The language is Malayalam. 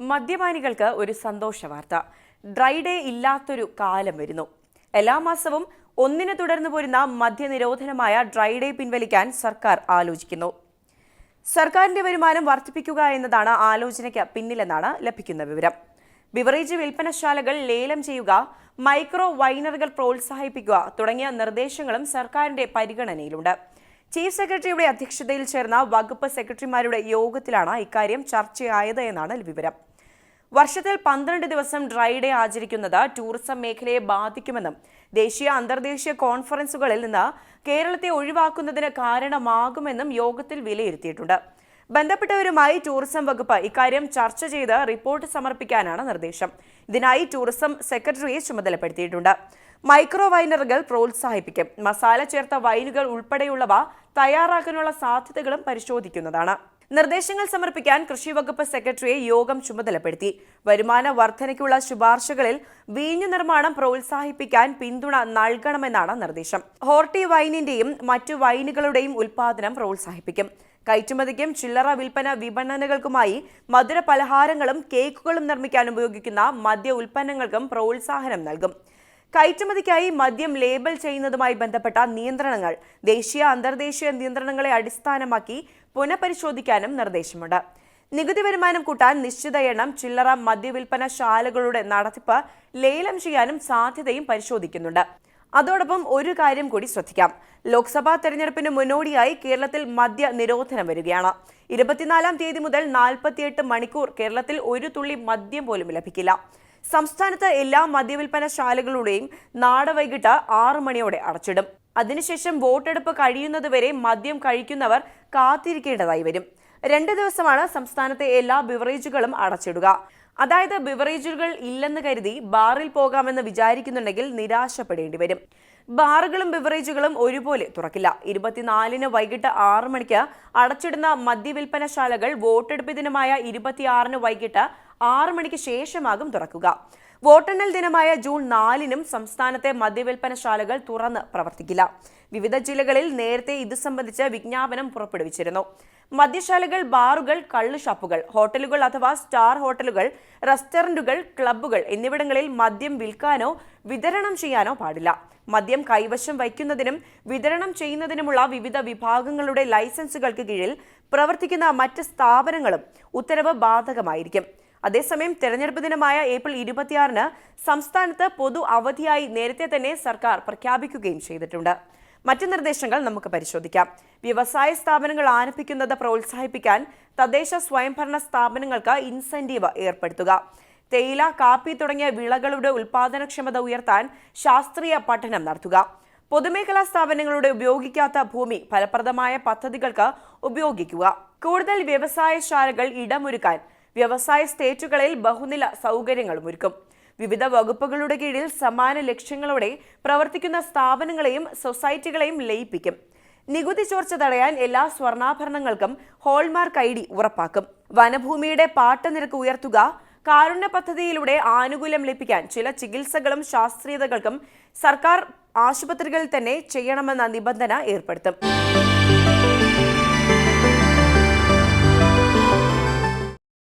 മദ്യപാനികൾക്ക് ഒരു സന്തോഷ വാർത്ത ഡ്രൈ ഡേ ഇല്ലാത്തൊരു കാലം വരുന്നു. എല്ലാ മാസവും ഒന്നിനെ തുടർന്ന് പോരുന്ന മദ്യനിരോധനമായ ഡ്രൈ ഡേ പിൻവലിക്കാൻ സർക്കാർ ആലോചിക്കുന്നു. സർക്കാരിന്റെ വരുമാനം വർദ്ധിപ്പിക്കുക എന്നതാണ് ആലോചനയ്ക്ക് പിന്നിലെന്നാണ് ലഭിക്കുന്ന വിവരം. ബിവറേജ് വിൽപ്പനശാലകൾ ലേലം ചെയ്യുക മൈക്രോ വൈനറുകൾ പ്രോത്സാഹിപ്പിക്കുക തുടങ്ങിയ നിർദ്ദേശങ്ങളും സർക്കാരിന്റെ പരിഗണനയിലുണ്ട്. ചീഫ് സെക്രട്ടറിയുടെ അധ്യക്ഷതയിൽ ചേർന്ന വകുപ്പ് സെക്രട്ടറിമാരുടെ യോഗത്തിലാണ് ഇക്കാര്യം ചർച്ചയായത് എന്നാണ് വിവരം. വർഷത്തിൽ പന്ത്രണ്ട് ദിവസം ഡ്രൈ ഡേ ആചരിക്കുന്നത് ടൂറിസം മേഖലയെ ബാധിക്കുമെന്നും ദേശീയ അന്തർദേശീയ കോൺഫറൻസുകളിൽ നിന്ന് കേരളത്തെ ഒഴിവാക്കുന്നതിന് കാരണമാകുമെന്നും യോഗത്തിൽ വിലയിരുത്തിയിട്ടുണ്ട്. ബന്ധപ്പെട്ടവരുമായി ടൂറിസം വകുപ്പ് ഇക്കാര്യം ചർച്ച ചെയ്ത് റിപ്പോർട്ട് സമർപ്പിക്കാനാണ് നിർദ്ദേശം. ഇതിനായി ടൂറിസം സെക്രട്ടറിയെ ചുമതലപ്പെടുത്തിയിട്ടുണ്ട്. മൈക്രോ വൈനറുകൾ പ്രോത്സാഹിപ്പിക്കും. മസാല ചേർത്ത വൈനുകൾ ഉൾപ്പെടെയുള്ളവ തയ്യാറാക്കാനുള്ള സാധ്യതകളും പരിശോധിക്കുന്നതാണ്. നിർദ്ദേശങ്ങൾ സമർപ്പിക്കാൻ കൃഷി വകുപ്പ് സെക്രട്ടറിയെ യോഗം ചുമതലപ്പെടുത്തി. വരുമാന വർധനയ്ക്കുള്ള ശുപാർശകളിൽ വീഞ്ഞു നിർമ്മാണം പ്രോത്സാഹിപ്പിക്കാൻ പിന്തുണ നൽകണമെന്നാണ് നിർദ്ദേശം. ഹോർട്ടി വൈനിന്റെയും മറ്റു വൈനുകളുടെയും ഉൽപാദനം പ്രോത്സാഹിപ്പിക്കും. കയറ്റുമതിക്കും ചില്ലറ വിൽപ്പന വിപണനകൾക്കുമായി മധുര പലഹാരങ്ങളും കേക്കുകളും നിർമ്മിക്കാൻ ഉപയോഗിക്കുന്ന മദ്യ ഉൽപ്പന്നങ്ങൾക്കും പ്രോത്സാഹനം നൽകും. കയറ്റുമതിക്കായി മദ്യം ലേബൽ ചെയ്യുന്നതുമായി ബന്ധപ്പെട്ട നിയന്ത്രണങ്ങൾ ദേശീയ അന്തർദേശീയ നിയന്ത്രണങ്ങളെ അടിസ്ഥാനമാക്കി പുനഃപരിശോധിക്കാനും നിർദ്ദേശമുണ്ട്. നികുതി വരുമാനം കൂട്ടാൻ നിശ്ചിത എണ്ണം ചില്ലറ മദ്യവിൽപ്പന ശാലകളുടെ നടത്തിപ്പ് ലേലം ചെയ്യാനും സാധ്യതയും പരിശോധിക്കുന്നുണ്ട്. അതോടൊപ്പം ഒരു കാര്യം കൂടി ശ്രദ്ധിക്കാം. ലോക്സഭാ തെരഞ്ഞെടുപ്പിന് മുന്നോടിയായി കേരളത്തിൽ മദ്യ നിരോധനം വരികയാണ്. ഇരുപത്തിനാലാം തീയതി മുതൽ നാൽപ്പത്തിയെട്ട് മണിക്കൂർ കേരളത്തിൽ ഒരു തുള്ളി മദ്യം പോലും ലഭിക്കില്ല. സംസ്ഥാനത്ത് എല്ലാ മദ്യവിൽപ്പന ശാലകളുടെയും നാളെ വൈകിട്ട് ആറു മണിയോടെ അടച്ചിടും. അതിനുശേഷം വോട്ടെടുപ്പ് കഴിയുന്നതുവരെ മദ്യം കഴിക്കുന്നവർ കാത്തിരിക്കേണ്ടതായി വരും. രണ്ട് ദിവസമാണ് സംസ്ഥാനത്തെ എല്ലാ ബിവറേജുകളും അടച്ചിടുക. അതായത് ബിവറേജുകൾ ഇല്ലെന്ന് കരുതി ബാറിൽ പോകാമെന്ന് വിചാരിക്കുന്നുണ്ടെങ്കിൽ നിരാശപ്പെടേണ്ടി വരും. ബാറുകളും ബിവറേജുകളും ഒരുപോലെ തുറക്കില്ല. ഇരുപത്തിനാലിന് വൈകിട്ട് ആറ് മണിക്ക് അടച്ചിടുന്ന മദ്യവിൽപ്പനശാലകൾ വോട്ടെടുപ്പ് ദിനമായ ഇരുപത്തിയാറിന് വൈകിട്ട് ആറ് മണിക്ക് ശേഷമാകും തുറക്കുക. വോട്ടെണ്ണൽ ദിനമായ ജൂൺ നാലിനും സംസ്ഥാനത്തെ മദ്യവിൽപ്പനശാലകൾ തുറന്ന് പ്രവർത്തിക്കില്ല. വിവിധ ജില്ലകളിൽ നേരത്തെ ഇത് സംബന്ധിച്ച് വിജ്ഞാപനം പുറപ്പെടുവിച്ചിരുന്നു. മദ്യശാലകൾ ബാറുകൾ കള്ള് ഷാപ്പുകൾ ഹോട്ടലുകൾ അഥവാ സ്റ്റാർ ഹോട്ടലുകൾ റെസ്റ്റോറന്റുകൾ ക്ലബ്ബുകൾ എന്നിവിടങ്ങളിൽ മദ്യം വിൽക്കാനോ വിതരണം ചെയ്യാനോ പാടില്ല. മദ്യം കൈവശം വയ്ക്കുന്നതിനും വിതരണം ചെയ്യുന്നതിനുമുള്ള വിവിധ വിഭാഗങ്ങളുടെ ലൈസൻസുകൾക്ക് കീഴിൽ പ്രവർത്തിക്കുന്ന മറ്റ് സ്ഥാപനങ്ങളും ഉത്തരവ് ബാധകമായിരിക്കും. അതേസമയം തെരഞ്ഞെടുപ്പ് ദിനമായ ഏപ്രിൽ ഇരുപത്തിയാറിന് സംസ്ഥാനത്ത് പൊതു അവധിയായി നേരത്തെ തന്നെ സർക്കാർ പ്രഖ്യാപിക്കുകയും ചെയ്തിട്ടുണ്ട്. മറ്റ് നിർദ്ദേശങ്ങൾ നമുക്ക് പരിശോധിക്കാം. വ്യവസായ സ്ഥാപനങ്ങൾ ആരംഭിക്കുന്നത് പ്രോത്സാഹിപ്പിക്കാൻ തദ്ദേശ സ്വയംഭരണ സ്ഥാപനങ്ങൾക്ക് ഇൻസെന്റീവ് ഏർപ്പെടുത്തുക. തേയില കാപ്പി തുടങ്ങിയ വിളകളുടെ ഉൽപാദനക്ഷമത ഉയർത്താൻ ശാസ്ത്രീയ പഠനം നടത്തുക. പൊതുമേഖലാ സ്ഥാപനങ്ങളുടെ ഉപയോഗിക്കാത്ത ഭൂമി ഫലപ്രദമായ പദ്ധതികൾക്ക് ഉപയോഗിക്കുക. കൂടുതൽ വ്യവസായശാലകൾ ഇടമൊരുക്കാൻ വ്യവസായ സ്റ്റേറ്റുകളിൽ ബഹുനില സൗകര്യങ്ങളും ഒരുക്കും. വിവിധ വകുപ്പുകളുടെ കീഴിൽ സമാന ലക്ഷ്യങ്ങളോടെ പ്രവർത്തിക്കുന്ന സ്ഥാപനങ്ങളെയും സൊസൈറ്റികളെയും ലയിപ്പിക്കും. നികുതി ചോർച്ച തടയാൻ എല്ലാ സ്വർണാഭരണങ്ങൾക്കും ഹോൾമാർക്ക് ഐ ഡി ഉറപ്പാക്കും. വനഭൂമിയുടെ പാട്ട നിരക്ക് ഉയർത്തുക കാരുണ്യ പദ്ധതിയിലൂടെ ആനുകൂല്യം ലഭിക്കാൻ ചില ചികിത്സകളും ശാസ്ത്രീയതകൾക്കും സർക്കാർ ആശുപത്രികളിൽ തന്നെ ചെയ്യണമെന്ന നിബന്ധന ഏർപ്പെടുത്തും.